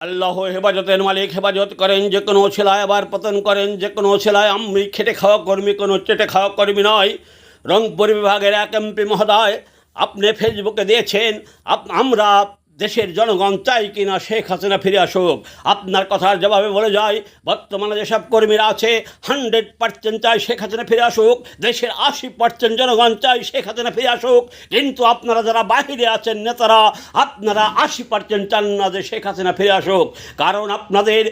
আল্লাহ হেফাজতের মালিক হেফাজত করেন যে কোনো ছেলায় আবার পতন করেন, যে কোনো ছেলায় আমি খেটে খাওয়া কর্মী, কোনো চেটে খাওয়া কর্মী নয়। রংপুর বিভাগের এক এমপি মহোদয়, আপনি ফেসবুকে দিয়েছেন আমরা দেশের জনগণ চাই কিনা শেখ হাসিনা ফিরে আসুক। আপনার কথার জবাবে বলে যায়, বর্তমানে যেসব কর্মীরা আছে হান্ড্রেড পার্সেন্ট চাই শেখ হাসিনা ফিরে আসুক। দেশের আশি পার্সেন্ট জনগণ চাই শেখ হাসিনা ফিরে আসুক। কিন্তু আপনারা যারা বাহিরে আছেন নেতারা, আপনারা আশি পার্সেন্ট চান না যে শেখ হাসিনা ফিরে আসুক। কারণ আপনাদের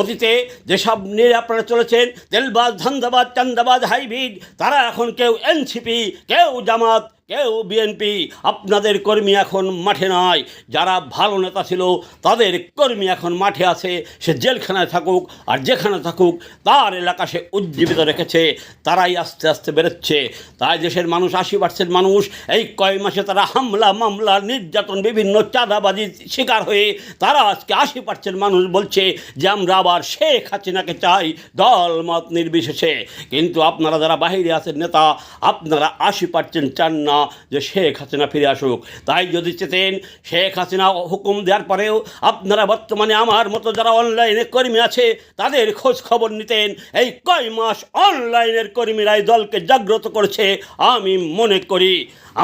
অতীতে যেসব নিয়ে আপনারা চলেছেন, তেলবাজ, ধান্দাবাজ, চান্দাবাজ, হাইব্রিড, তারা এখন কেউ এনসিপি, কেউ জামাত কেউ বিএনপি আপনাদের কর্মী এখন মাঠে নয় যারা ভালো নেতা ছিল, তাদের কর্মী এখন মাঠে আছে। সে জেলখানায় থাকুক আর যেখানে থাকুক, তার এলাকা সে উজ্জীবিত রেখেছে। তারাই আস্তে আস্তে বেরোচ্ছে তাই দেশের মানুষ, আশি পার্সেন্ট মানুষ, এই কয় মাসে তারা হামলা, মামলা, নির্যাতন, বিভিন্ন চাঁদাবাজির শিকার হয়ে, তারা আজকে আশি পার্সেন্ট মানুষ বলছে যে আমরা আবার শেখ হাসিনাকে চাই দল মত নির্বিশেষে। কিন্তু আপনারা যারা বাহিরে আছেন নেতা, আপনারা আশি পার্সেন্ট চান না। যে শেখ হাসিনা ফিরে আসুক। তাই যদি চেতেন শেখ হাসিনা হুকুম দেওয়ার পরেও আপনারা বর্তমানে আমার মতো যারা অনলাইনে কর্মী আছে, তাদের খোঁজ খবর নিতেন। এই কয় মাস অনলাইনের কর্মীরাই দলকে জাগ্রত করেছে, আমি মনে করি।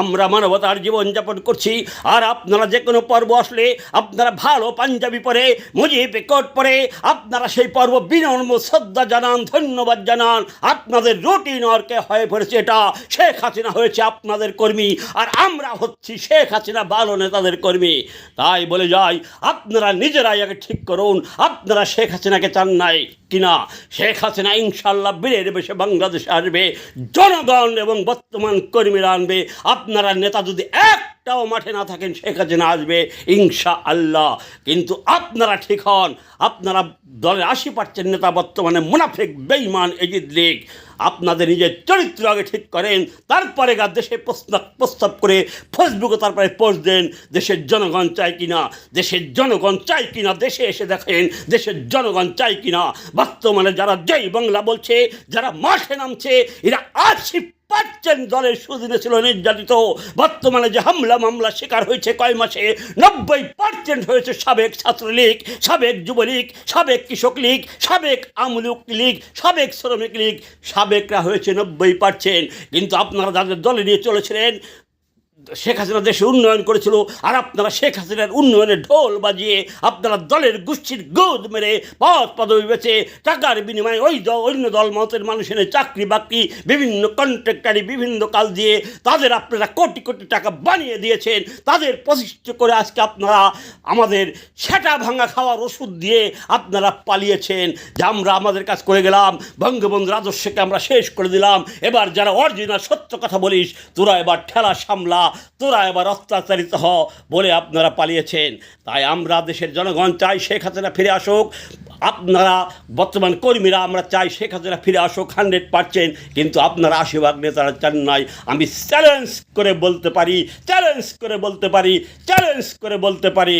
আমরা মানবতার জীবনযাপন করছি, আর আপনারা যে কোনো পর্ব আসলে আপনারা ভালো পাঞ্জাবি পরে, মুজিব কোট পরে, আপনারা সেই পর্ব বিনম্র শ্রদ্ধা জানান, ধন্যবাদ জানান। আপনাদের রুটিন অর্কে হয়ে পড়েছে এটা? শেখ হাসিনা হয়েছে আপনাদের কর্মী, আর আমরা হচ্ছি শেখ হাসিনা ভালো নেতাদের কর্মী। তাই বলে যাই, আপনারা নিজেরাই আগে ঠিক করুন, আপনারা শেখ হাসিনাকে চান নাই কিনা? শেখ হাসিনা ইনশাল্লাহ বীরের বেশে বাংলাদেশে আসবে, জনগণ এবং বর্তমান কর্মীরা আনবে। আপনারা নেতা যদি এক একটাও মাঠে না থাকেন, শেখ হাসিনা আসবে ইনশা আল্লাহ কিন্তু আপনারা ঠিক হন, আপনারা দলের আশি পার্সেন্ট নেতা বর্তমানে মুনাফেক বেইমান এজিদ লীগ। আপনাদের নিজের চরিত্র আগে ঠিক করেন, তারপরে গা দেশে প্রস্তাব প্রস্তাব করে ফেসবুকে তারপরে পোস্ট দেন, দেশের জনগণ চায় কি না দেশের জনগণ চায় কি না দেশে এসে দেখেন দেশের জনগণ চায় কি কিনা। বর্তমানে যারা জয় বাংলা বলছে, যারা মাঠে নামছে, এরা আশি পার্সেন্ট দলের সুদিনে ছিল নির্যাতিত। বর্তমানে যে হামলা মামলা শিকার হয়েছে কয় মাসে, নব্বই পার্সেন্ট হয়েছে সাবেক ছাত্রলীগ, সাবেক যুবলীগ, সাবেক কৃষক লীগ, সাবেক আমলুক লীগ সাবেক শ্রমিক লীগ, সাবেকরা হয়েছে নব্বই পার্সেন্ট কিন্তু আপনারা যাদের দলে নিয়ে চলেছিলেন শেখ হাসিনা দেশে উন্নয়ন করেছিল আর আপনারা শেখ হাসিনার উন্নয়নের ঢোল বাজিয়ে আপনারা দলের গোষ্ঠীর গোদ মেরে পদ পদবি বেচে টাকার বিনিময়ে ওই দল অন্য দল মতের মানুষ এনে চাকরি বাকরি, বিভিন্ন কন্ট্রাক্টারি বিভিন্ন কাজ দিয়ে তাদের আপনারা কোটি কোটি টাকা বানিয়ে দিয়েছেন। তাদের প্রতিষ্ঠিত করে আজকে আপনারা আমাদের সেটা ভাঙা খাওয়ার ওষুধ দিয়ে আপনারা পালিয়েছেন। যে আমরা আমাদের কাজ করে গেলাম, বঙ্গবন্ধুর আদর্শকে আমরা শেষ করে দিলাম। এবার যারা অরিজিনাল সত্য কথা বলিস, তোরা এবার ঠেলা সামলা। তোরা এবার অত্যাচারিত হ বলে আপনারা পালিয়েছেন। তাই আমরা দেশের জনগণ চাই শেখ হাসিনা ফিরে আসুক। আপনারা বর্তমান কর্মীরা আমরা চাই শেখ হাসিনা ফিরে আসুক হান্ড্রেড পার্সেন্ট। কিন্তু আপনারা আশীর্বাদ নেতারা চান নাই, আমি চ্যালেঞ্জ করে বলতে পারি, চ্যালেঞ্জ করে বলতে পারি, চ্যালেঞ্জ করে বলতে পারি।